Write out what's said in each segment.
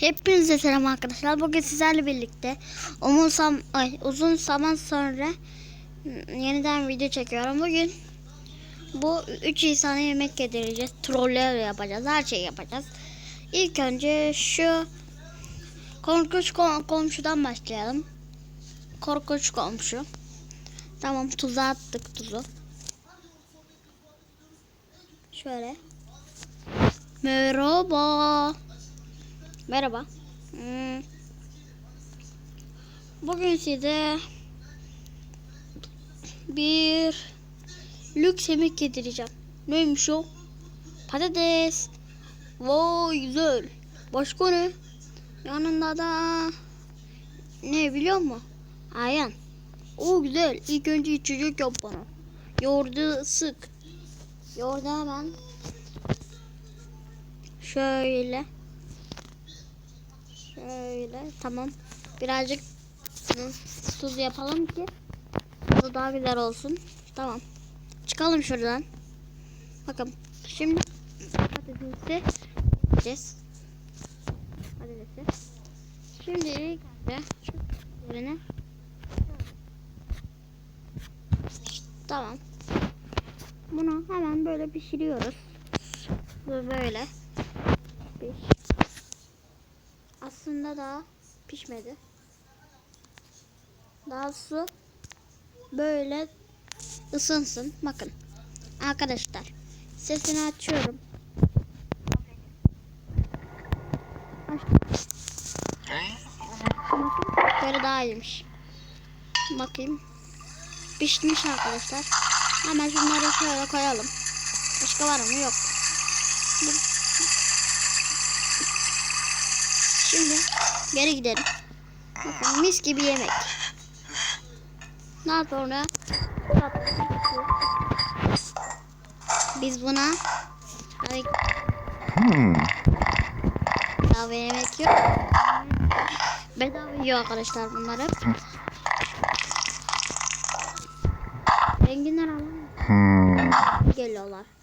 Hepinize selam arkadaşlar. Bugün sizlerle birlikte uzun, sam ay, uzun zaman sonra yeniden video çekiyorum. Bugün bu 3 insana yemek yedireceğiz. Troller yapacağız. Her şeyi yapacağız. İlk önce şu korkunç kom- komşudan başlayalım. Korkunç komşu. Tamam tuza attık tuzu. Şöyle. Merhaba. Merhaba. Hmm. Bugün size bir lüks yemek yedireceğim. Neymiş o? Patates. Vay güzel. Başka ne? Yanında da ne biliyor musun? Ayran. O güzel. İlk önce içecek yap bana. Yoğurdu sık. Yoğurdu hemen şöyle Şöyle tamam. Birazcık tuz yapalım ki tadı daha güzel olsun. Tamam. Çıkalım şuradan. Bakın şimdi patatesi yapacağız. Patatesi. Şimdi üzerine Tamam. Bunu hemen böyle pişiriyoruz. Böyle. Piş. Aslında daha pişmedi. Daha su böyle ısınsın. Bakın arkadaşlar sesini açıyorum. Böyle daha iyiymiş. Bakayım. Pişmiş arkadaşlar. Hemen şunları şöyle koyalım. Başka var mı? Yok. Şimdi geri gidelim. Bakın mis gibi yemek. Daha sonra biz buna hani bedava yemek yok. Bedava yiyor arkadaşlar bunlar hep. Renginden alalım. Geliyorlar.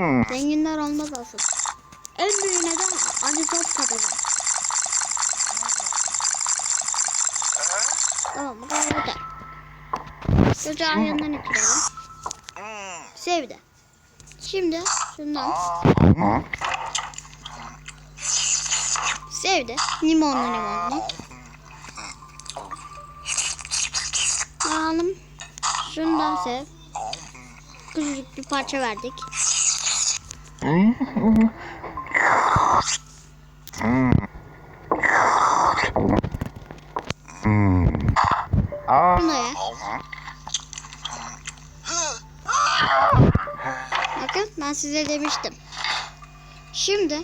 Zenginler olmaz olsun. En büyüğüne de acı sos katacağım. Tamam bu kadar yeter. Çocuğa yanından içirelim. Sevdi. Şimdi şundan. Sevdi. Limonlu limonlu. Alalım. Şundan sev. Küçücük bir parça verdik. Bakın ben size demiştim. Şimdi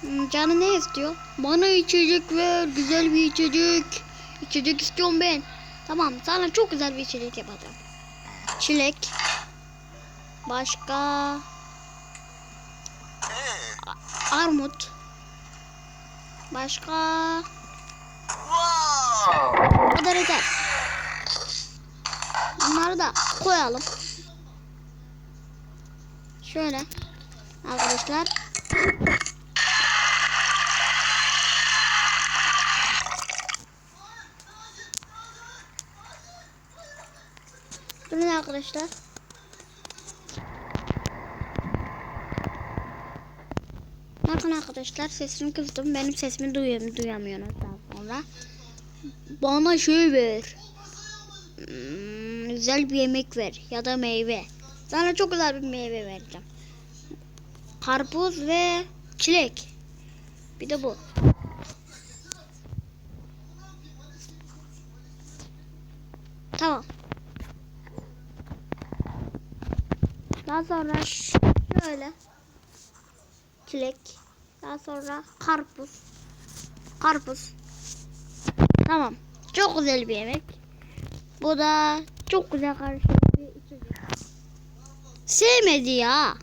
hmm, canı ne istiyor? Bana içecek ver. Güzel bir içecek. İçecek istiyorum ben. Tamam sana çok güzel bir içecek yapacağım. Çilek. Başka A- armut. Başka bu kadar yeter. Bunları da koyalım. Şöyle arkadaşlar. Durun arkadaşlar. Bakın arkadaşlar sesimi kıstım. Benim sesimi duyuyorum, duyamıyorsunuz daha sonra. Bana şey ver. Hmm, güzel bir yemek ver ya da meyve. Sana çok güzel bir meyve vereceğim. Karpuz ve çilek. Bir de bu. Tamam. Daha sonra şöyle çilek. Daha sonra karpuz. Karpuz. Tamam. Çok güzel bir yemek. Bu da çok güzel karışık bir içecek. Sevmedi ya.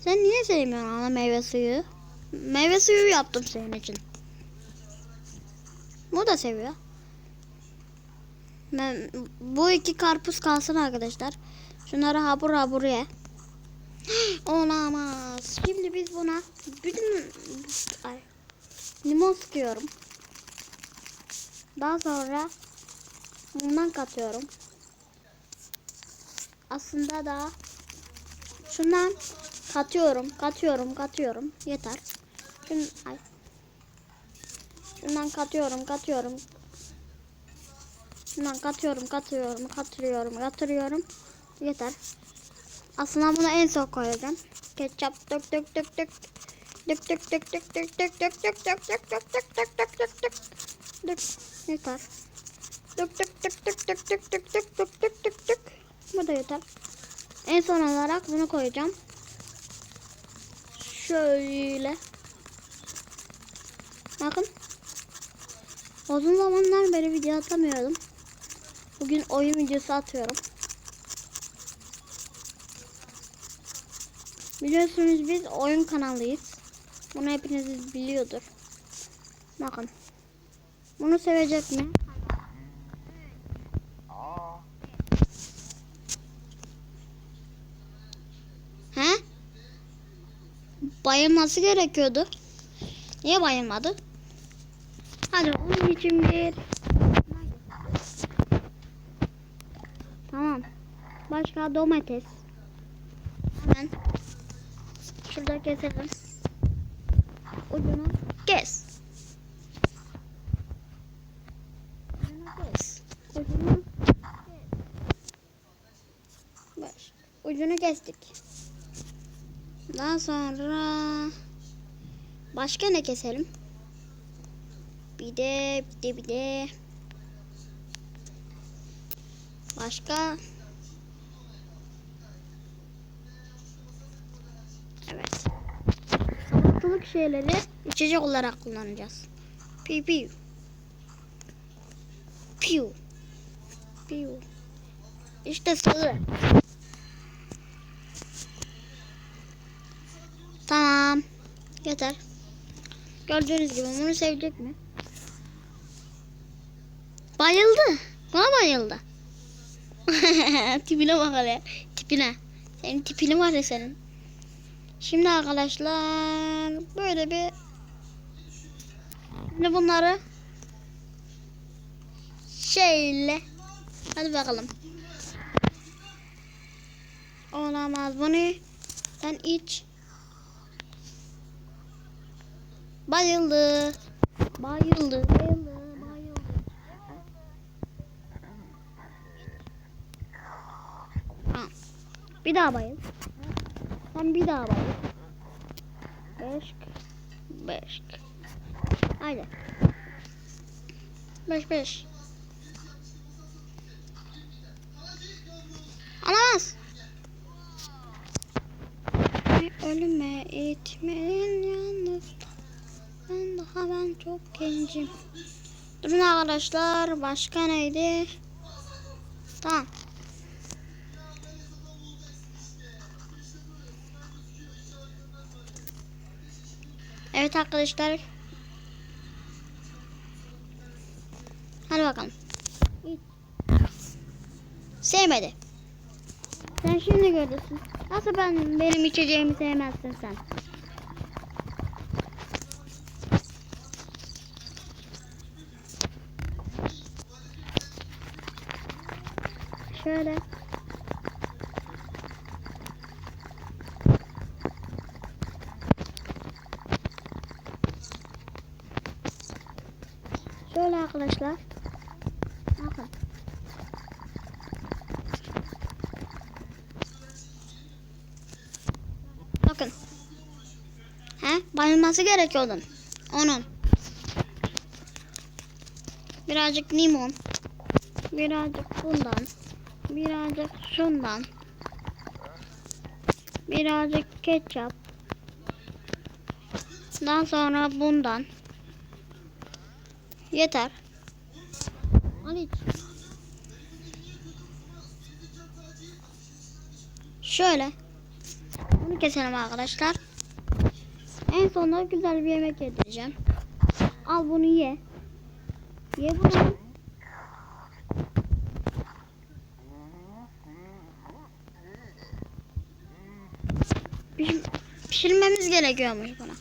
Sen niye sevmiyorsun ana meyve suyu? Meyve suyu yaptım senin için. Bu da seviyor. Ben, bu iki karpuz kalsın arkadaşlar. Şunları habur habur ye. Olamaz. Şimdi biz buna bütün ay, limon sıkıyorum. Daha sonra bundan katıyorum. Aslında da şundan katıyorum, katıyorum, katıyorum. Yeter. Şun, ay. Şundan katıyorum, katıyorum. Şundan katıyorum, katıyorum, katıyorum, katıyorum. Yeter. Aslında bunu en son koyacağım. Ketçap dök dök dök dök. Dök dök dök dök dök dök dök dök dök dök dök dök dök dök dök dök. Dök. Yeter. Dök dök dök dök dök dök dök dök dök dök dök dök. Bu da yeter. En son olarak bunu koyacağım. Şöyle. Bakın. Uzun zamanlar beri video atamıyordum. Bugün oyun videosu atıyorum. Biliyorsunuz biz oyun kanalıyız. Bunu hepiniz biliyordur. Bakın. Bunu sevecek mi? He? Bayılması gerekiyordu. Niye bayılmadı? Hadi onun için bir... Tamam. Başka domates. Hemen. Şurada keselim. Ucunu kes. Ucunu kes. Ucunu kes. Ucunu kestik. Daha sonra başka ne keselim? Bir de bir de bir de başka Salatalık şeyleri içecek olarak kullanacağız. Piu piu. Piu. Piu. İşte sığır. Tamam. Yeter. Gördüğünüz gibi bunu sevecek mi? Bayıldı. Buna bayıldı. tipine bak hele. Tipine. Senin tipini var ya senin. Şimdi arkadaşlar böyle bir Şimdi bunları şöyle hadi bakalım. Olamaz bunu sen iç. Bayıldı. Bayıldı. Bayıldı. Bayıldı. Bir daha bayıl. Sen bir daha bayıl. Beş. Beş. Haydi. Beş beş. Alamaz. Ölüme itmeyin yalnız. Ben daha ben çok gencim. Durun arkadaşlar. Başka neydi? Tamam. Evet arkadaşlar. Hadi bakalım. Sevmedi. Sen şimdi görürsün. Nasıl ben benim içeceğimi sevmezsin sen? Şöyle. Şöyle arkadaşlar. Bakın. Bakın. He? Bayılması gerekiyor onun. Onun. Birazcık limon. Birazcık bundan. Birazcık şundan. Birazcık ketçap. Daha sonra bundan. Yeter. Al. Şöyle. Bunu keselim arkadaşlar. En sonunda güzel bir yemek yedireceğim. Al bunu ye. Ye bunu. Pişirmemiz gerekiyormuş buna.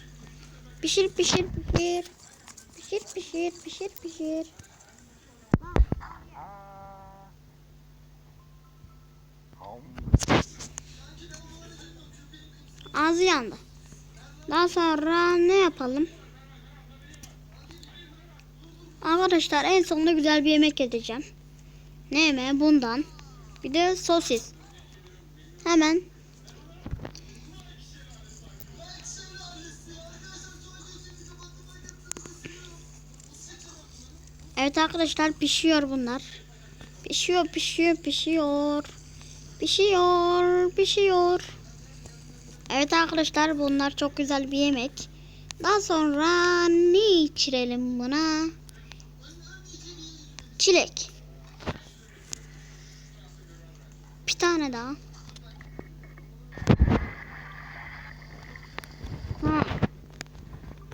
Pişir pişir pişir. Pişir pişir pişir pişir. Ağzı yandı. Daha sonra ne yapalım? Arkadaşlar en sonunda güzel bir yemek edeceğim. Ne yemeği? Bundan. Bir de sosis. Hemen Arkadaşlar pişiyor bunlar. Pişiyor, pişiyor, pişiyor. Pişiyor, pişiyor. Evet arkadaşlar bunlar çok güzel bir yemek. Daha sonra ne içirelim buna? Çilek. Bir tane daha. Ha.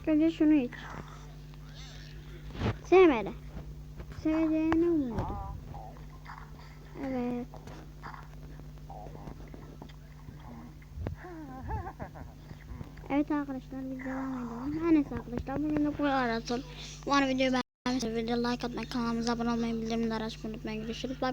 Önce şunu iç. Sevmedi. Seveceğini umuyordum. Evet. Evet arkadaşlar biz devam edelim. Her neyse arkadaşlar bugün de bu kadar olsun. Umarım videoyu beğenmişsiniz. Video like atmayı, kanalımıza abone olmayı, bildirimleri açmayı unutmayın. Görüşürüz. Bay bay.